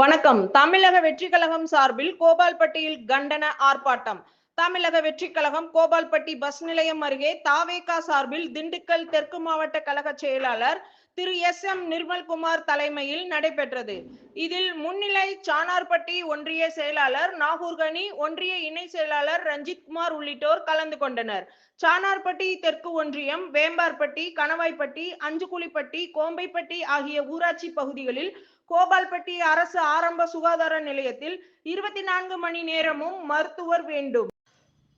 வணக்கம். தமிழக வெற்றிக் கழகம் சார்பில் கோபால்பட்டியில் கண்டன ஆர்ப்பாட்டம். தமிழக வெற்றிக் கழகம் கோபால்பட்டி பஸ் நிலையம் அருகே தாவேகா சார்பில் திண்டுக்கல் தெற்கு மாவட்ட கழக செயலாளர் திரு எஸ் எம் நிர்மல்குமார் தலைமையில் நடைபெற்றது. இதில் முன்னிலை சானார்பட்டி ஒன்றிய செயலாளர் நாகூர்கனி ஒன்றிய இணை செயலாளர் ரஞ்சித்குமார் உள்ளிட்டோர் கலந்து கொண்டனர். சானார்பட்டி தெற்கு ஒன்றியம் வேம்பார்பட்டி கணவாய்பட்டி அஞ்சுகுழிப்பட்டி கோம்பைப்பட்டி ஆகிய ஊராட்சி பகுதிகளில் கோபால்பட்டி அரசு ஆரம்ப சுகாதார நிலையத்தில் இருபத்தி நான்கு மணி நேரமும் மருத்துவர் வேண்டும்.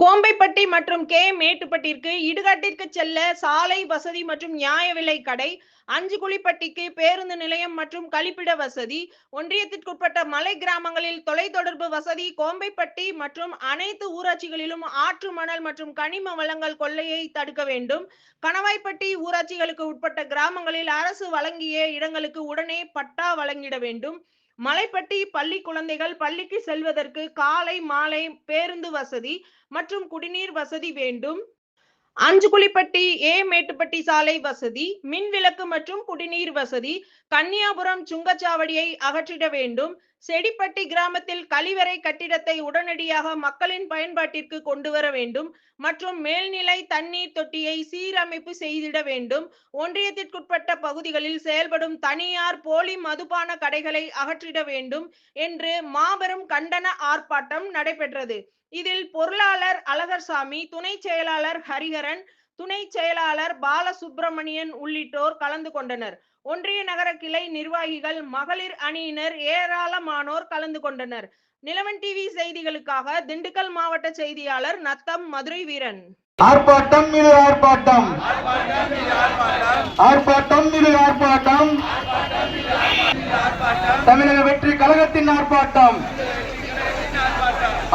கோம்பைப்பட்டி மற்றும் கே மேட்டுப்பட்டிற்கு இடுகாட்டிற்கு செல்ல சாலை வசதி மற்றும் நியாய விலை கடை அஞ்சு குழிப்பட்டிக்கு பேருந்து நிலையம் மற்றும் கழிப்பிட வசதி ஒன்றியத்திற்குட்பட்ட மலை கிராமங்களில் தொலைத்தொடர்பு வசதி கோம்பைப்பட்டி மற்றும் அனைத்து ஊராட்சிகளிலும் ஆற்று மணல் மற்றும் கனிம வளங்கள் கொள்ளையை தடுக்க வேண்டும். கணவாய்ப்பட்டி ஊராட்சிகளுக்கு உட்பட்ட கிராமங்களில் அரசு வழங்கிய இடங்களுக்கு உடனே பட்டா வழங்கிட வேண்டும். மலைப்பட்டி பள்ளி குழந்தைகள் பள்ளிக்கு செல்வதற்கு காலை மாலை பேருந்து வசதி மற்றும் குடிநீர் வசதி வேண்டும். அஞ்சுகுழிப்பட்டி ஏ. மேட்டுப்பட்டி சாலை வசதி மின் விளக்கு மற்றும் குடிநீர் வசதி கன்னியாபுரம் சுங்கச்சாவடியை அகற்றிட வேண்டும். செடிப்பட்டி கிராமத்தில் கழிவறை கட்டிடத்தை உடனடியாக மக்களின் பயன்பாட்டிற்கு கொண்டு வர வேண்டும். மற்றும் மேல்நிலை தண்ணீர் தொட்டியை சீரமைப்பு செய்திட வேண்டும். ஒன்றியத்திற்குட்பட்ட பகுதிகளில் செயல்படும் தனியார் போலி மதுபான கடைகளை அகற்றிட வேண்டும் என்று மாபெரும் கண்டன ஆர்ப்பாட்டம் நடைபெற்றது. இதில் பொருளாளர் அழகர்சாமி துணை செயலாளர் ஹரிஹரன் துணை செயலாளர் பாலசுப்பிரமணியன் உள்ளிட்டோர் கலந்து கொண்டனர். ஒன்றிய நகர கிளை நிர்வாகிகள் மகளிர் அணியினர் ஏராளமானோர் கலந்து கொண்டனர். நிலவன் டிவி செய்திகளுக்காக திண்டுக்கல் மாவட்ட செய்தியாளர் நத்தம் மதுரை வீரன். ஆர்ப்பாட்டம் இது ஆர்ப்பாட்டம். ஆர்ப்பாட்டம் இது ஆர்ப்பாட்டம். தமிழக வெற்றி கழகத்தின் ஆர்ப்பாட்டம்.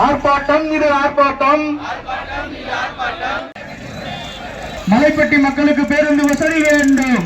ஆர்ப்பாட்டம் இது ஆர்ப்பாட்டம். மலைப்பட்டி மக்களுக்கு பேருந்து வசதி வேண்டும்.